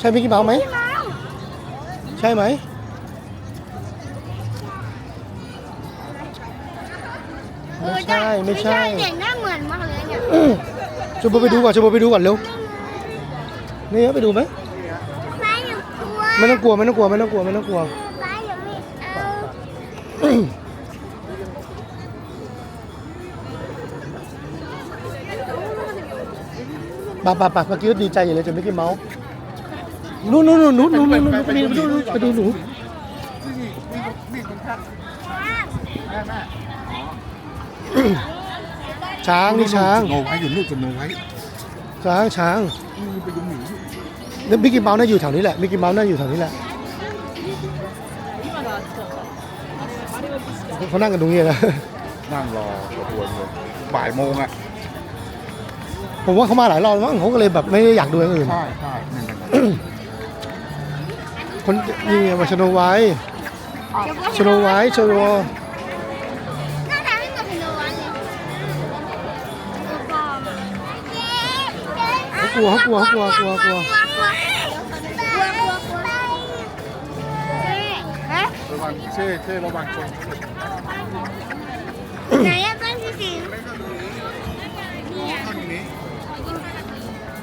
ใช่มิกกี้เมาส์ไหมพี่เมาส์ใช่ไหม เอไม่อใช่ไม่ใช่เด็กหน้าเหมือนมากเลยเนี่ยชมพูไปดูก่อนชมพูไปดูก่อนเร็ว นี่ไปดูไหม ป้าอย่ากลัวไม่ต้องกลัวไม่ต้องกลัวไม่ต้องกลัวไม่ต้องกลัว ป้าอย่าไม่เอาปะปะปะเมื่อกี้ดีใจอย่างเลยเจะมิกกี้เมาส์ นู่นนู่นนู่นนู่นนู่นนู่นนู่นไปดูไปดูไปดูหนูนี่คุณครับแม่แม่ช้างนี่ช้างโนไว้อยู่ลูกกับโนไว้ช้างช้างนี่ไปยุ่งหนีแล้วมิกกี้เมาส์น่าอยู่แถวนี้แหละมิกกี้เมาส์น่าอยู่แถวนี้แหละเขานั่งกันตรงนี้นะนั่งรอขบวนเลยบ่ายโมงอะผมว่าเขามาหลายรอบแล้วมั้งเขาก็เลยแบบไม่ได้อยากดูอย่างอื่นใช่ใช่นั่นนั่น คนนี่ไงมาชโนไวท์ชโนไวท์ชโนน้าตาไม่เหมือนโนวันเลยกลัวกลัวกลัวกลัวกลัวระวังเช่เช่ระวังชน